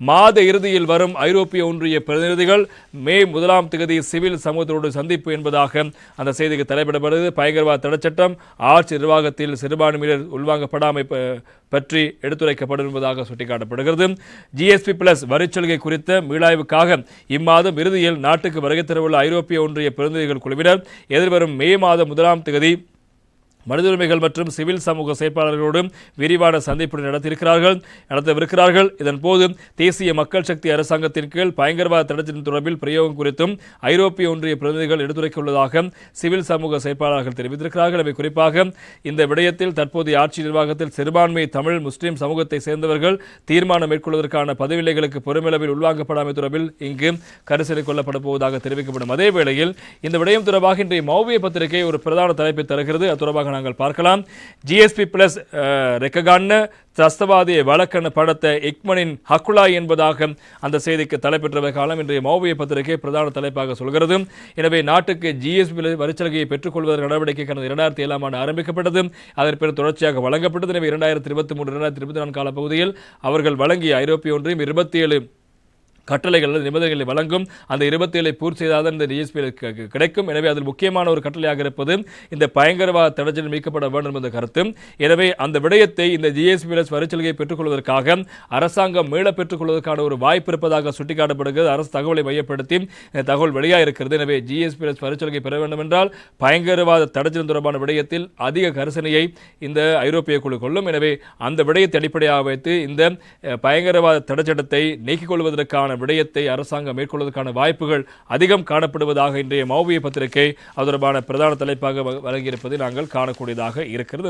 மாத இறுதியில் வரும் ஐரோப்பிய ஒன்றிய பிரதிநிதிகள் மே முதலாம் தேதி சிவில் சமூகத்தோடு சந்திப்பு என்பதாக அந்த செய்திக்கு தலைப்பிடப்படுது. பயங்கரவாத தடைச்சட்டம் ஆட்சி நிர்வாகத்தில் சிறுபான்மையினர் உள்வாங்கப்படாமை பற்றி எடுத்துரைக்கப்படும் என்பதாக சுட்டிக்காட்டப்படுகிறது. ஜிஎஸ்பி பிளஸ் வரிச்சலுகை குறித்த மீளாய்வுக்காக இம்மாதம் இறுதியில் நாட்டுக்கு வருகை தரவுள்ள ஐரோப்பிய ஒன்றிய பிரதிநிதிகள் குழுவினர் எதிர்வரும் மே மாதம் முதலாம் தேதி மனித உரிமைகள் மற்றும் சிவில் சமூக செயற்பாளர்களோடும் விரிவான சந்திப்பு நடத்தியிருக்கிறார்கள். நடத்தவிருக்கிறார்கள். இதன்போது தேசிய மக்கள் சக்தி அரசாங்கத்தின் கீழ் பயங்கரவாத தடத்தின் தொடர்பில் பிரயோகம் குறித்தும் ஐரோப்பிய ஒன்றிய பிரதிநிதிகள் எடுத்துரைக்கியுள்ளதாக சிவில் சமூக செயற்பாளர்கள் தெரிவித்திருக்கிறார்கள். அவை குறிப்பாக இந்த விடயத்தில் தற்போதைய ஆட்சி நிர்வாகத்தில் சிறுபான்மை தமிழ் முஸ்லிம் சமூகத்தை சேர்ந்தவர்கள் தீர்மானம் மேற்கொள்வதற்கான பதவிநிலைகளுக்கு பெருமளவில் உள்வாங்கப்படாமை தொடர்பில் இங்கு கரிசனை கொள்ளப்பட போவதாக தெரிவிக்கப்படும். அதே வேளையில் இந்த விடயம் தொடர்பாக இன்றைய மௌவிய பத்திரிகை ஒரு பிரதான தலைப்பை தருகிறது. அது தொடர்பாக நாங்கள் பார்க்கலாம். ஜிஎஸ்பி பிளஸ் ரெக்ககான்னு தஸ்தவாதிய வழக்கண படத்தை இக்மனின் ஹக்குலா என்பதாக அந்த செய்திக்கு தலைப்பெற்ற காலம் இன்றைய மௌவிய பத்திரிகை பிரதான தலைப்பாக சொல்கிறது. எனவே நாட்டுக்கு ஜிஎஸ்பி வரிச்சலுகையை பெற்றுக்கொள்வதற்கு நடவடிக்கை கடந்த இரண்டாயிரத்தி ஏழாம் ஆண்டு ஆரம்பிக்கப்பட்டது. அதன் பிறகு தொடர்ச்சியாக வழங்கப்பட்டது. எனவே இரண்டாயிரத்தி இருபத்தி மூன்று இரண்டாயிரத்தி இருபத்தி நான்கு கால பகுதியில் அவர்கள் வழங்கிய ஐரோப்பிய ஒன்றியம் இருபத்தி ஏழு கட்டளைகள் அல்லது நிபந்தனைகளை வழங்கும் அந்த இருபத்தேழை பூர்த்தி செய்தால் இந்த டிஎஸ்பி கிடைக்கும். எனவே அதில் முக்கியமான ஒரு கட்டளையாக இருப்பது இந்த பயங்கரவாத தடைச்சல் மீட்கப்பட வேண்டும் என்ற கருத்து. எனவே அந்த விடயத்தை இந்த ஜிஎஸ்பிஎஸ் வரிச்சலுகையை பெற்றுக்கொள்வதற்காக அரசாங்கம் மீள பெற்றுக்கொள்வதற்கான ஒரு வாய்ப்பு இருப்பதாக சுட்டிக்காட்டப்படுகிறது. அரசு தகவலை மையப்படுத்தி இந்த தகவல் வெளியாக இருக்கிறது எனவே ஜிஎஸ்பிஎஸ் வரிச்சலுகை பெற வேண்டும் என்றால் பயங்கரவாத தடைச்சல் தொடர்பான விடயத்தில் அதிக கரிசனையை இந்த ஐரோப்பிய குழு கொள்ளும். எனவே அந்த விடயத்தை அடிப்படையாக வைத்து இந்த பயங்கரவாத தடைச்சட்டத்தை நீக்கிக் கொள்வதற்கான விடயத்தை அரசாங்கம் மேற்கொள்வதற்கான வாய்ப்புகள் அதிகம் காணப்படுவதாக இன்றைய மௌவிய பத்திரிகை அது தொடர்பான பிரதான தலைப்பாக வழங்கியிருப்பதை நாங்கள் காணக்கூடியதாக இருக்கிறது.